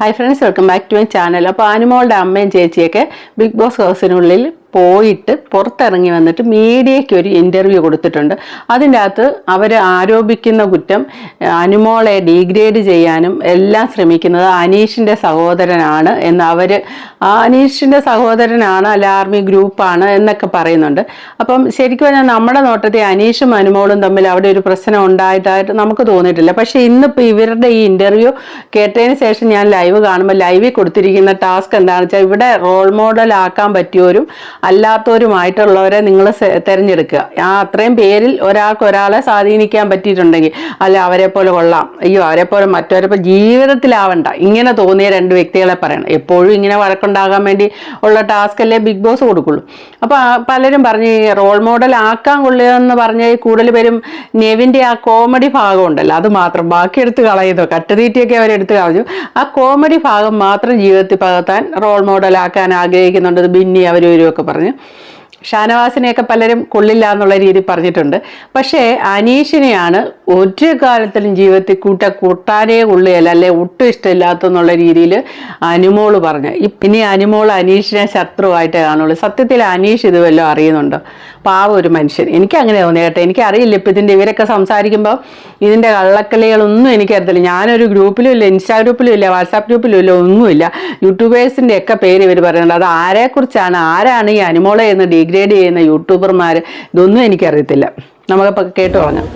Hi friends welcome back to my channel അപ്പോൾ ആനുമോളുടെ അമ്മയും ചേച്ചിയൊക്കെ ബിഗ് ബോസ് ഹൗസിനുള്ളിൽ പോയിട്ട് പുറത്തിറങ്ങി വന്നിട്ട് മീഡിയയ്ക്ക് ഒരു ഇന്റർവ്യൂ കൊടുത്തിട്ടുണ്ട്. അതിന്റെ അകത്ത് അവർ ആരോപിക്കുന്ന കുറ്റം അനുമോളെ ഡീഗ്രേഡ് ചെയ്യാനും എല്ലാം ശ്രമിക്കുന്നത് അനീഷിന്റെ സഹോദരനാണ് എന്ന് അവർ അനീഷിന്റെ സഹോദരനാണ് അല്ല ആർമി ഗ്രൂപ്പാണ് എന്നൊക്കെ പറയുന്നുണ്ട്. അപ്പം ശരിക്കും പറഞ്ഞാൽ നമ്മുടെ നോട്ടത്തിൽ അനീഷും അനുമോളും തമ്മിൽ അവിടെ ഒരു പ്രശ്നം ഉണ്ടായിട്ടായിട്ട് നമുക്ക് തോന്നിയിട്ടില്ല. പക്ഷേ ഇന്നിപ്പോൾ ഇവരുടെ ഈ ഇന്റർവ്യൂ കേട്ടതിന് ശേഷം ഞാൻ ലൈവ് കാണുമ്പോൾ ലൈവിൽ കൊടുത്തിരിക്കുന്ന ടാസ്ക് എന്താണെന്ന് വെച്ചാൽ ഇവിടെ റോൾ മോഡൽ ആക്കാൻ പറ്റിയവരും അല്ലാത്തവരുമായിട്ടുള്ളവരെ നിങ്ങൾ തിരഞ്ഞെടുക്കുക. ആ അത്രയും പേരിൽ ഒരാൾക്ക് ഒരാളെ സ്വാധീനിക്കാൻ പറ്റിയിട്ടുണ്ടെങ്കിൽ അല്ല അവരെ പോലെ കൊള്ളാം. അയ്യോ അവരെ പോലെ മറ്റവരെ പോലെ ജീവിതത്തിലാവണ്ട. ഇങ്ങനെ തോന്നിയ രണ്ട് വ്യക്തികളെ പറയണം. എപ്പോഴും ഇങ്ങനെ വഴക്കുണ്ടാകാൻ വേണ്ടി ഉള്ള ടാസ്ക് അല്ലേ ബിഗ് ബോസ് കൊടുക്കുള്ളൂ. അപ്പോൾ പലരും പറഞ്ഞു റോൾ മോഡൽ ആക്കാൻ കൊള്ളുക എന്ന് പറഞ്ഞാൽ കൂടുതൽ പേരും നെവിന്റെ ആ കോമഡി ഭാഗം ഉണ്ടല്ലോ അത് മാത്രം. ബാക്കി എടുത്ത് കളയുന്നു കട്ടുതീറ്റിയൊക്കെ അവരെടുത്ത് കളഞ്ഞു. ആ കോമഡി ഭാഗം മാത്രം ജീവിതത്തിൽ പകർത്താൻ റോൾ മോഡലാക്കാൻ ആഗ്രഹിക്കുന്നുണ്ട്. ഇത് ബിന്നി അവരും ഇവരും ഒക്കെ പറഞ്ഞു ഷാനവാസിനെയൊക്കെ പലരും കൊള്ളില്ല എന്നുള്ള രീതി പറഞ്ഞിട്ടുണ്ട്. പക്ഷേ അനീഷിനെയാണ് ഒരു കാലത്തിലും ജീവിതത്തിൽ കൂട്ട കൂട്ടാനേ കൊള്ളുകയല്ല അല്ലെ ഒട്ടും ഇഷ്ടമില്ലാത്ത എന്നുള്ള രീതിയിൽ അനുമോൾ പറഞ്ഞു. ഇനി അനുമോൾ അനീഷിനെ ശത്രുവായിട്ട് കാണുള്ളൂ. സത്യത്തിൽ അനീഷ് ഇത് വല്ലതും അറിയുന്നുണ്ടോ? പാവ ഒരു മനുഷ്യൻ. എനിക്ക് അങ്ങനെ തോന്നി കേട്ടോ. എനിക്ക് അറിയില്ല. ഇപ്പം ഇതിന്റെ ഇവരൊക്കെ സംസാരിക്കുമ്പോൾ ഇതിന്റെ കള്ളക്കളികളൊന്നും എനിക്കറിയത്തില്ല ഞാനൊരു ഗ്രൂപ്പിലും ഇല്ല ഇൻസ്റ്റാ ഗ്രൂപ്പിലും ഇല്ല വാട്സാപ്പ് ഗ്രൂപ്പിലും ഇല്ല ഒന്നുമില്ല. യൂട്യൂബേഴ്സിന്റെ ഒക്കെ പേര് ഇവർ പറയുന്നുണ്ട്. അത് ആരെക്കുറിച്ചാണ്? ആരാണ് ഈ അനുമോളെ എന്ന് ഡിഗ്രേഡ് ചെയ്യുന്ന യൂട്യൂബർമാർ ഇതൊന്നും എനിക്കറിയത്തില്ല. നമുക്കപ്പോൾ കേട്ടു തുടങ്ങാം.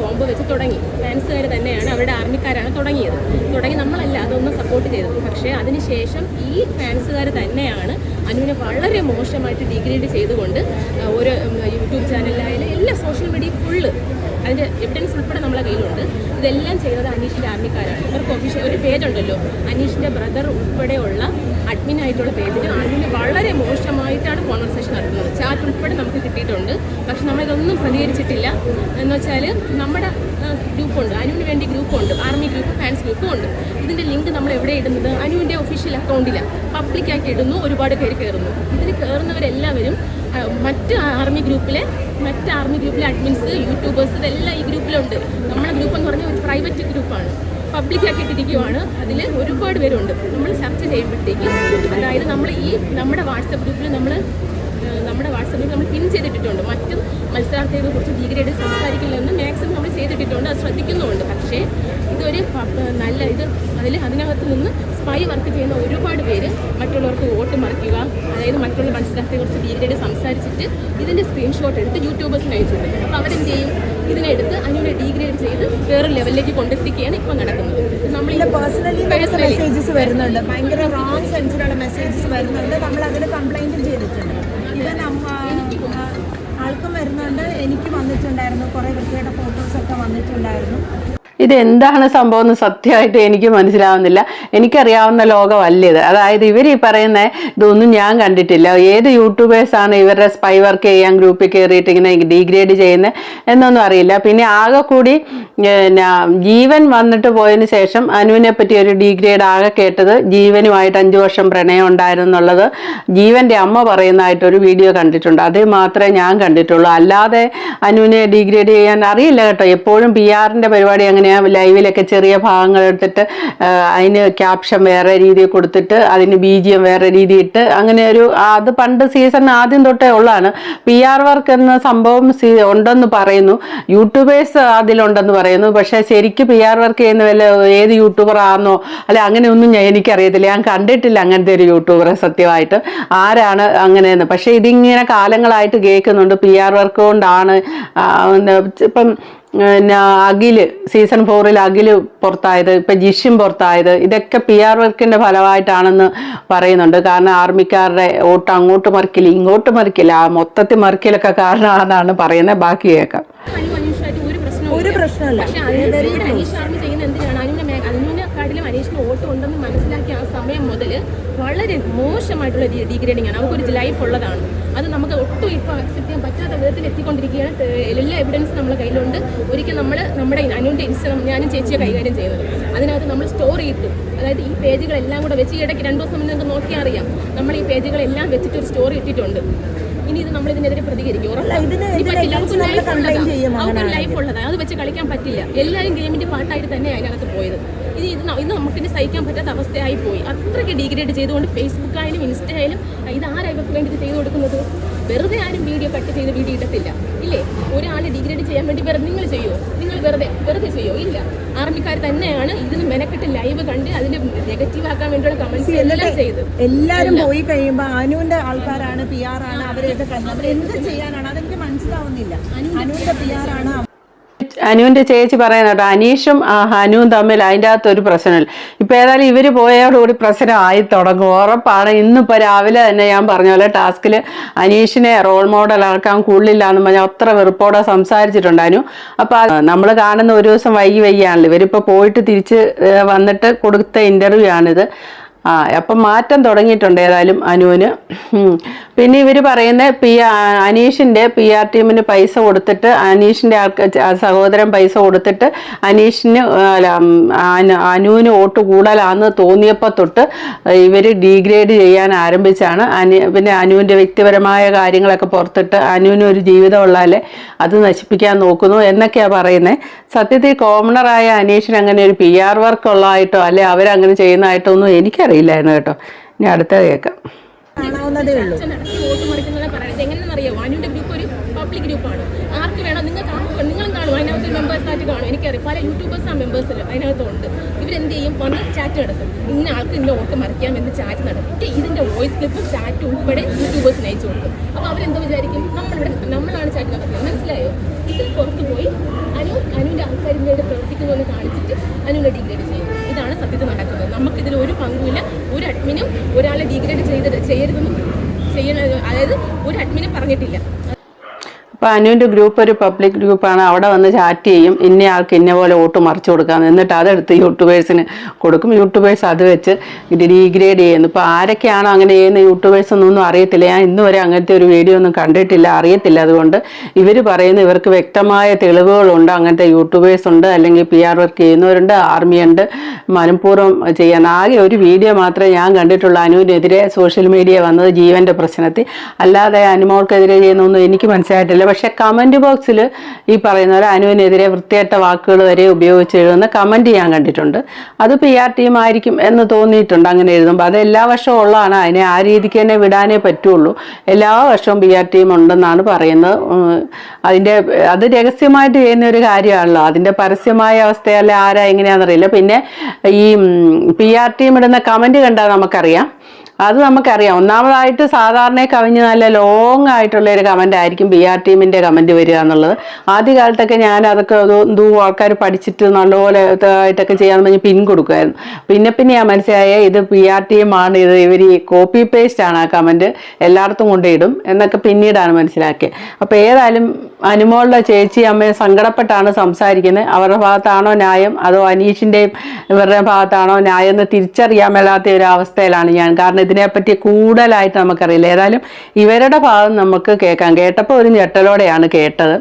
കോംബോ വെച്ച് തുടങ്ങി. ഫാൻസുകാർ തന്നെയാണ് അവരുടെ ആർമിക്കാരാണ് തുടങ്ങിയത്. തുടങ്ങി നമ്മളല്ല അതൊന്നും സപ്പോർട്ട് ചെയ്തത്. പക്ഷേ അതിനുശേഷം ഈ ഫാൻസുകാർ തന്നെയാണ് അനുവിനെ വളരെ മോശമായിട്ട് ഡിഗ്രേഡ് ചെയ്തുകൊണ്ട് ആ, ഒരു ഉം, യൂട്യൂബ് ചാനലിലായാലും എല്ലാ സോഷ്യൽ മീഡിയ ഫുള്ള് അതിന്റെ എവിഡൻസ് ഉൾപ്പെടെ നമ്മളെ കയ്യിലുണ്ട് ഇതെല്ലാം ചെയ്തത് അനീഷിന്റെ ആർമിക്കാരാണ്. ഇവർക്ക് ഒഫീഷ്യൽ ഒരു പേജുണ്ടല്ലോ അനീഷിന്റെ ബ്രദർ ഉൾപ്പെടെയുള്ള അഡ്മിൻ ആയിട്ടുള്ള പേജിൽ അഡ്മിന് വളരെ മോശമായിട്ടാണ് കോൺവെർസേഷൻ നടക്കുന്നത്. ചാറ്റ് ഉൾപ്പെടെ നമുക്ക് കിട്ടിയിട്ടുണ്ട്. പക്ഷെ നമ്മളിതൊന്നും പ്രതികരിച്ചിട്ടില്ല. എന്ന് വെച്ചാൽ നമ്മുടെ ഗ്രൂപ്പുണ്ട് അനുവിന് വേണ്ടി ഗ്രൂപ്പുണ്ട് ആർമി ഗ്രൂപ്പ് ഫാൻസ് ഗ്രൂപ്പും ഉണ്ട്. ഇതിന്റെ ലിങ്ക് നമ്മൾ എവിടെ ഇടുന്നത്? അനുവിന്റെ ഒഫീഷ്യൽ അക്കൗണ്ടിലാണ് പബ്ലിക്കായിട്ട് ഇടുന്നു. ഒരുപാട് പേര് കയറുന്നു ഇതിൽ കയറുന്നവരെല്ലാവരും മറ്റ് ആർമി ഗ്രൂപ്പിലെ മറ്റ് ആർമി ഗ്രൂപ്പിലെ അഡ്മിൻസ് യൂട്യൂബേഴ്സ് ഇതെല്ലാം ഈ ഗ്രൂപ്പിലുണ്ട് നമ്മുടെ ഗ്രൂപ്പ് എന്ന് പറഞ്ഞാൽ ഒരു പ്രൈവറ്റ് ഗ്രൂപ്പാണ് പബ്ലിക് ആക്കിയിട്ടിരിക്കുവാണ് അതിൽ ഒരുപാട് പേരുണ്ട്. നമ്മൾ ചർച്ച ചെയ്യുമ്പോഴത്തേക്കും അതായത് നമ്മൾ ഈ നമ്മുടെ വാട്സപ്പ് ഗ്രൂപ്പിൽ നമ്മൾ നമ്മുടെ വാട്സപ്പിൽ നമ്മൾ പിൻ ചെയ്തിട്ടിട്ടുണ്ട്. മറ്റു മത്സരാർത്ഥികളെ കുറിച്ച് ഡിഗ്രേഡ് സംസാരിക്കില്ലെന്ന് മാക്സിമം നമ്മൾ ചെയ്തിട്ടിട്ടുണ്ട്. അത് ശ്രദ്ധിക്കുന്നുമുണ്ട്. പക്ഷേ ഇതൊരു നല്ല ഇത് അതിൽ അതിനകത്ത് നിന്ന് സ്പൈ വർക്ക് ചെയ്യുന്ന ഒരുപാട് പേര് മറ്റുള്ളവർക്ക് വോട്ട് മറിക്കുക. അതായത് മറ്റുള്ള മത്സരാർത്ഥികളെ കുറിച്ച് ഡീറ്റെയിൽ സംസാരിച്ചിട്ട് ഇതിന്റെ സ്ക്രീൻഷോട്ട് എടുത്ത് യൂട്യൂബേഴ്സിന് അയച്ചിട്ടുണ്ട്. അപ്പോൾ അവരെന്ത് ചെയ്യും? ഇതിനെടുത്ത് അതിനെ ഡീഗ്രേഡ് ചെയ്ത് വേറെ ലെവലിലേക്ക് കൊണ്ടെത്തിക്കുകയാണ് ഇപ്പോൾ നടക്കുന്നത്. നമ്മളിന്റെ പേഴ്സണലി മെസ്സേജസ് വരുന്നുണ്ട്. ഭയങ്കര റോങ് സെൻസിലുള്ള മെസ്സേജസ് വരുന്നുണ്ട്. നമ്മൾ അതിൽ കംപ്ലൈന്റും ചെയ്തിട്ടുണ്ട്. ഇവൻ ആൾക്കും വരുന്നുണ്ട്. എനിക്ക് വന്നിട്ടുണ്ടായിരുന്നു. കുറേ വൃത്തിയുടെ ഫോട്ടോസൊക്കെ വന്നിട്ടുണ്ടായിരുന്നു. ഇത് എന്താണ് സംഭവം എന്ന് സത്യമായിട്ട് എനിക്ക് മനസ്സിലാവുന്നില്ല. എനിക്കറിയാവുന്ന ലോകമല്ല ഇത്. അതായത് ഇവർ ഈ പറയുന്ന ഇതൊന്നും ഞാൻ കണ്ടിട്ടില്ല. ഏത് യൂട്യൂബേഴ്സാണ് ഇവരുടെ സ്പൈ വർക്ക് ചെയ്യാൻ ഗ്രൂപ്പിൽ കയറിയിട്ട് ഇങ്ങനെ ഡീഗ്രേഡ് ചെയ്യുന്നത് എന്നൊന്നും അറിയില്ല. പിന്നെ ആകെ കൂടി ജീവൻ വന്നിട്ട് പോയതിന് ശേഷം അനുവിനെ പറ്റി ഒരു ഡീഗ്രേഡ് ആകെ കേട്ടത് ജീവനുമായിട്ട് അഞ്ചു വർഷം പ്രണയം ഉണ്ടായിരുന്നു എന്നുള്ളത് ജീവന്റെ അമ്മ പറയുന്നതായിട്ട് ഒരു വീഡിയോ കണ്ടിട്ടുണ്ട്. അത് മാത്രമേ ഞാൻ കണ്ടിട്ടുള്ളൂ. അല്ലാതെ അനുവിനെ ഡീഗ്രേഡ് ചെയ്യാൻ അറിയില്ല കേട്ടോ. എപ്പോഴും പി ആറിന്റെ പരിപാടി അങ്ങനെയാ ലൈവിലൊക്കെ ചെറിയ ഭാഗങ്ങൾ എടുത്തിട്ട് അതിന് ക്യാപ്ഷൻ വേറെ രീതിയിൽ കൊടുത്തിട്ട് അതിന് ബീജിയം വേറെ രീതി ഇട്ട് അങ്ങനെ ഒരു അത് പണ്ട് സീസൺ ആദ്യം തൊട്ടേ ഉള്ളതാണ്. പി ആർ വർക്ക് എന്ന സംഭവം ഉണ്ടെന്ന് പറയുന്നു. യൂട്യൂബേഴ്സ് അതിലുണ്ടെന്ന് പറയുന്നു. പക്ഷേ ശരിക്കും പി ആർ വർക്ക് ചെയ്യുന്ന വല്ല ഏത് യൂട്യൂബർ ആണെന്നോ അല്ല അങ്ങനെയൊന്നും ഞാൻ എനിക്കറിയത്തില്ല. ഞാൻ കണ്ടിട്ടില്ല അങ്ങനത്തെ ഒരു യൂട്യൂബറെ സത്യമായിട്ട്. ആരാണ് അങ്ങനെയെന്ന്. പക്ഷേ ഇതിങ്ങനെ കാലങ്ങളായിട്ട് കേൾക്കുന്നുണ്ട്. പി ആർ വർക്ക് കൊണ്ടാണ് ഇപ്പം പിന്നെ അഖിൽ സീസൺ ഫോറിൽ അഖിൽ പുറത്തായത് ഇപ്പം ജിഷ്യം പുറത്തായത് ഇതൊക്കെ പി ആർ വർക്കിന്റെ ഫലമായിട്ടാണെന്ന് പറയുന്നുണ്ട്. കാരണം ആർമിക്കാരുടെ വോട്ട് അങ്ങോട്ട് മറിക്കില്ല ഇങ്ങോട്ട് മറിക്കില്ല ആ മൊത്തത്തിൽ മറിക്കലൊക്കെ കാരണമാണെന്നാണ് പറയുന്നത്. ബാക്കി കേൾക്കാം. ഒരു പ്രശ്നമല്ല അനുവിനെക്കാട്ടിലും അനീഷിന് വോട്ട് ഉണ്ടെന്ന് മനസ്സിലാക്കിയ ആ സമയം മുതൽ വളരെ മോശമായിട്ടുള്ള ഡീഗ്രേഡിംഗ് ആണ്. നമുക്കൊരു ലൈഫ് ഉള്ളതാണ്. അത് നമുക്ക് ഒട്ടും ഇപ്പോൾ അക്സെപ്റ്റ് ചെയ്യാൻ പറ്റാത്ത വിധത്തിൽ എത്തിക്കൊണ്ടിരിക്കുകയാണ്. എല്ലാ എവിഡൻസ് നമ്മുടെ കയ്യിലുണ്ട്. ഒരിക്കൽ നമ്മൾ നമ്മുടെ അനുവിന്റെ ഇൻസ്റ്റഗ്രാം ഞാനും ചേച്ചിയെ കൈകാര്യം ചെയ്യുന്നത് അതിനകത്ത് നമ്മൾ സ്റ്റോർ ചെയ്തു. അതായത് ഈ പേജുകളെല്ലാം കൂടെ വെച്ച് ഇടയ്ക്ക് രണ്ട് ദിവസം മുന്നേ നിങ്ങൾക്ക് നോക്കിയാൽ അറിയാം. നമ്മൾ ഈ പേജുകളെല്ലാം വെച്ചിട്ട് ഒരു സ്റ്റോറി ഇട്ടിട്ടുണ്ട്. ഇനി ഇത് നമ്മൾ ഇതിനെതിരെ പ്രതികരിക്കും. അങ്ങനെയാണെങ്കിൽ. ലൈഫ് ഉള്ളതാണ്. അത് വെച്ച് കളിക്കാൻ പറ്റില്ല. എല്ലാവരും ഗെയിമിന്റെ പാട്ടായിട്ട് തന്നെ അതിനകത്ത് പോയത്. ഇത് ഇത് ഇന്ന് ഇത് നമുക്കിനി സഹിക്കാൻ പറ്റാത്ത അവസ്ഥയായി പോയി. അത്രയ്ക്ക് ഡീഗ്രേഡ് ചെയ്തുകൊണ്ട് ഫേസ്ബുക്കായാലും ഇൻസ്റ്റ ആയാലും ഇത് ആരായി വേണ്ടി ഇത് ചെയ്തു കൊടുക്കുന്നത്? വെറുതെ ആരും വീഡിയോ കട്ട് ചെയ്ത് വീഡിയോ ഇടത്തില്ല. ഇല്ലേ? ഒരാൾ ഡിഗ്രേഡ് ചെയ്യാൻ വേണ്ടി വെറുതെ നിങ്ങൾ ചെയ്യുമോ നിങ്ങൾ വെറുതെ വെറുതെ ചെയ്യോ ഇല്ല. ആർമിക്കാർ തന്നെയാണ് ഇതിന് മെനക്കെട്ട് ലൈവ് കണ്ട് അതിന് നെഗറ്റീവ് ആക്കാൻ വേണ്ടിയുള്ള കമന്റ്സ് എല്ലാം ചെയ്ത്. എല്ലാരും പോയി കഴിയുമ്പോ അനുവിന്റെ ആൾക്കാരാണ് പി ആർ ആണ് അവരെയൊക്കെ എന്ത് ചെയ്യാനാണ്? അതെനിക്ക് മനസ്സിലാവുന്നില്ല. അനുവിന്റെ പി ആർ ആണ് അനുവിന്റെ ചേച്ചി പറയുന്ന കേട്ടോ അനീഷും ഹനുവും തമ്മിൽ അതിന്റെ അകത്ത് ഒരു പ്രശ്നമില്ല. ഇപ്പൊ ഏതായാലും ഇവർ പോയതോടുകൂടി പ്രശ്നം ആയി തുടങ്ങും. ഉറപ്പാണ് ഇന്നിപ്പോ രാവിലെ തന്നെ ഞാൻ പറഞ്ഞ പോലെ ടാസ്കിൽ അനീഷിനെ റോൾ മോഡൽ ആക്കാൻ കൂടുതലില്ലാന്ന് പറഞ്ഞാൽ അത്ര വെറുപ്പോടെ സംസാരിച്ചിട്ടുണ്ട് അനു. അപ്പൊ നമ്മൾ കാണുന്ന ഒരു ദിവസം വൈകി വൈകിയാണല്ലോ. ഇവരിപ്പോ പോയിട്ട് തിരിച്ച് വന്നിട്ട് കൊടുത്ത ഇന്റർവ്യൂ ആണിത്. ആ അപ്പം മാറ്റം തുടങ്ങിയിട്ടുണ്ട് ഏതായാലും അനുവിന്. പിന്നെ ഇവർ പറയുന്ന പി അനീഷിന്റെ പി ആർ ടീമിന് പൈസ കൊടുത്തിട്ട് അനീഷിന്റെ സഹോദരൻ പൈസ കൊടുത്തിട്ട് അനീഷിന് അനുവിന് വോട്ട് കൂടുതലാന്ന് തോന്നിയപ്പോൾ തൊട്ട് ഇവർ ഡീഗ്രേഡ് ചെയ്യാൻ ആരംഭിച്ചാണ്. അനു പിന്നെ അനുവിന്റെ വ്യക്തിപരമായ കാര്യങ്ങളൊക്കെ പുറത്തിട്ട് അനുവിന് ഒരു ജീവിതമുള്ളാലേ അത് നശിപ്പിക്കാൻ നോക്കുന്നു എന്നൊക്കെയാണ് പറയുന്നത് സത്യത്തിൽ കോമണറായ അനീഷിന് അങ്ങനെ ഒരു പി ആർ വർക്കുള്ളതായിട്ടോ അല്ലെ അവരങ്ങനെ ചെയ്യുന്നതായിട്ടോ ഒന്നും എനിക്കറിയില്ലായിരുന്നു കേട്ടോ. ഇനി അടുത്ത കേൾക്കാം. കാണാവുന്നതേ ഉള്ളൂ. പബ്ലിക് ഗ്രൂപ്പാണ് ആർക്ക് വേണം നിങ്ങൾക്ക് നിങ്ങളും കാണും. അതിനകത്ത് മെമ്പേഴ്സ് ആയിട്ട് കാണും. എനിക്കറിയാം. പല യൂട്യൂബേഴ്സ് ആ മെമ്പേഴ്സിൽ അതിനകത്തുണ്ട്. ഇവരെന്ത് ചെയ്യും? വന്ന് ചാറ്റ് നടത്തും. ഇന്ന ആൾക്ക് ഇന്ന വോട്ട് മറിക്കാം എന്ന് ചാറ്റ് നടത്തി. ഇതിന്റെ വോയിസ് ക്ലിപ്പും ചാറ്റ് ഉൾപ്പെടെ യൂട്യൂബേഴ്സിന് അയച്ചു കൊടുക്കും. അപ്പോൾ അവരെന്തോ വിചാരിക്കും? നമ്മളിവിടെ നമ്മളാണ് ചാറ്റ് നടത്തുന്നത്. മനസ്സിലായോ? ഇതിൽ പുറത്ത് പോയി അനു അനുവിന്റെ ആൾക്കാരിന്റെ വേണ്ടി പ്രവർത്തിക്കുന്നു എന്ന് കാണിച്ചിട്ട് അനുവിനെ ഡിഗ്രേഡ് ചെയ്യും. ഇതാണ് സത്യത്തിൽ നടക്കുന്നത്. നമുക്കിതിൽ ഒരു പങ്കുമില്ല. ഒരു അഡ്മിനും ഒരാളെ ഡീഗ്രേഡ് ചെയ്ത് ചെയ്യരുതെന്നും ചെയ്യണ അതായത് ഒരു അഡ്മിനും പറഞ്ഞിട്ടില്ല. അപ്പോൾ അനുവിന്റെ ഗ്രൂപ്പ് ഒരു പബ്ലിക് ഗ്രൂപ്പാണ് അവിടെ വന്ന് ചാറ്റ് ചെയ്യും. ഇന്ന ആൾക്ക് ഇന്ന പോലെ വോട്ട് മറിച്ചു കൊടുക്കാമെന്ന് എന്നിട്ട് അതെടുത്ത് യൂട്യൂബേഴ്സിന് കൊടുക്കും. യൂട്യൂബേഴ്സ് അത് വെച്ച് ഡീഗ്രേഡ് ചെയ്യുന്നു. ഇപ്പോൾ ആരൊക്കെയാണോ അങ്ങനെ ചെയ്യുന്ന യൂട്യൂബേഴ്സ് ഒന്നും അറിയത്തില്ല. ഞാൻ ഇന്ന് വരെ അങ്ങനത്തെ ഒരു വീഡിയോ ഒന്നും കണ്ടിട്ടില്ല. അറിയത്തില്ല. അതുകൊണ്ട് ഇവർ പറയുന്നു ഇവർക്ക് വ്യക്തമായ തെളിവുകളുണ്ട്. അങ്ങനത്തെ യൂട്യൂബേഴ്സ് ഉണ്ട്. അല്ലെങ്കിൽ പി ആർ വർക്ക് ചെയ്യുന്നവരുണ്ട്. ആർമി ഉണ്ട്. മനഃപൂർവം ചെയ്യാൻ. ആകെ ഒരു വീഡിയോ മാത്രമേ ഞാൻ കണ്ടിട്ടുള്ളൂ. അനുവിനെതിരെ സോഷ്യൽ മീഡിയ വന്നത് ജീവന്റെ പ്രശ്നത്തിൽ. അല്ലാതെ അനുമോൾക്കെതിരെ ചെയ്യുന്നൊന്നും എനിക്ക് മനസ്സിലായിട്ടില്ല. പക്ഷെ കമന്റ് ബോക്സിൽ ഈ പറയുന്ന പോലെ അനുവിനെതിരെ വൃത്തിയായിട്ട വാക്കുകൾ വരെ ഉപയോഗിച്ച് എഴുതുന്ന കമന്റ് ചെയ്യാൻ കണ്ടിട്ടുണ്ട്. അത് പി ആർ ടീം ആയിരിക്കും എന്ന് തോന്നിയിട്ടുണ്ട് അങ്ങനെ എഴുതുമ്പോൾ. അത് എല്ലാ വർഷവും ഉള്ളതാണ്. അതിനെ ആ രീതിക്ക് തന്നെ വിടാനേ പറ്റുള്ളൂ. എല്ലാ വർഷവും പി ആർ ടീം ഉണ്ടെന്നാണ് പറയുന്നത്. അതിന്റെ അത് രഹസ്യമായിട്ട് ചെയ്യുന്ന ഒരു കാര്യമാണല്ലോ. അതിന്റെ പരസ്യമായ അവസ്ഥയല്ല ആരാ എങ്ങനെയാണെന്നറിയില്ല. പിന്നെ ഈ പി ആർ ടീം ഇടുന്ന കമന്റ് കണ്ടാൽ നമുക്കറിയാം. അത് നമുക്കറിയാം. ഒന്നാമതായിട്ട് സാധാരണ കവിഞ്ഞ് നല്ല ലോങ് ആയിട്ടുള്ള ഒരു കമന്റ് ആയിരിക്കും ബി ആർ ടീമിന്റെ കമന്റ് വരിക എന്നുള്ളത്. ആദ്യകാലത്തൊക്കെ ഞാൻ അതൊക്കെ എന്തോ ആൾക്കാർ പഠിച്ചിട്ട് നല്ലപോലെ ആയിട്ടൊക്കെ ചെയ്യാന്ന് പറഞ്ഞ് പിൻ കൊടുക്കുമായിരുന്നു പിന്നെ പിന്നെ ഞാൻ മനസ്സിലായ ഇത് പി ആർ ടീമാണ് ഇത് ഇവർ ഈ കോപ്പി പേസ്റ്റ് ആണ് ആ കമന്റ് എല്ലായിടത്തും കൊണ്ടിടും എന്നൊക്കെ പിന്നീടാണ് മനസ്സിലാക്കിയത്. അപ്പോൾ ഏതായാലും അനുമോളുടെ ചേച്ചി അമ്മയെ സങ്കടപ്പെട്ടാണ് സംസാരിക്കുന്നത്. അവരുടെ ഭാഗത്താണോ ന്യായം? അതോ അനീഷിന്റെയും ഇവരുടെ ഭാഗത്താണോ ന്യായം എന്ന് തിരിച്ചറിയാൻ മേലാത്ത ഒരു അവസ്ഥയിലാണ് ഞാൻ. കാരണം ഇതിനെപ്പറ്റി കൂടുതലായിട്ട് നമുക്കറിയില്ല. ഏതായാലും ഇവരുടെ ഭാഗം നമുക്ക് കേൾക്കാം. കേട്ടപ്പോൾ ഒരു ഞെട്ടലോടെയാണ് കേട്ടത്.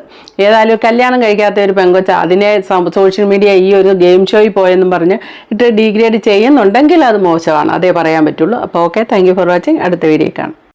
ഏതായാലും കല്യാണം കഴിക്കാത്ത ഒരു പെങ്കൊച്ച അതിനെ സോഷ്യൽ മീഡിയ ഈ ഒരു ഗെയിം ഷോയിൽ പോയെന്നും പറഞ്ഞ് ഇട്ട് ഡീഗ്രേഡ് ചെയ്യുന്നുണ്ടെങ്കിൽ അത് മോശമാണ്. അതേ പറയാൻ പറ്റുള്ളൂ. അപ്പോൾ ഓക്കെ താങ്ക് ഫോർ വാച്ചിങ് അടുത്ത വീഡിയോ കാണാം.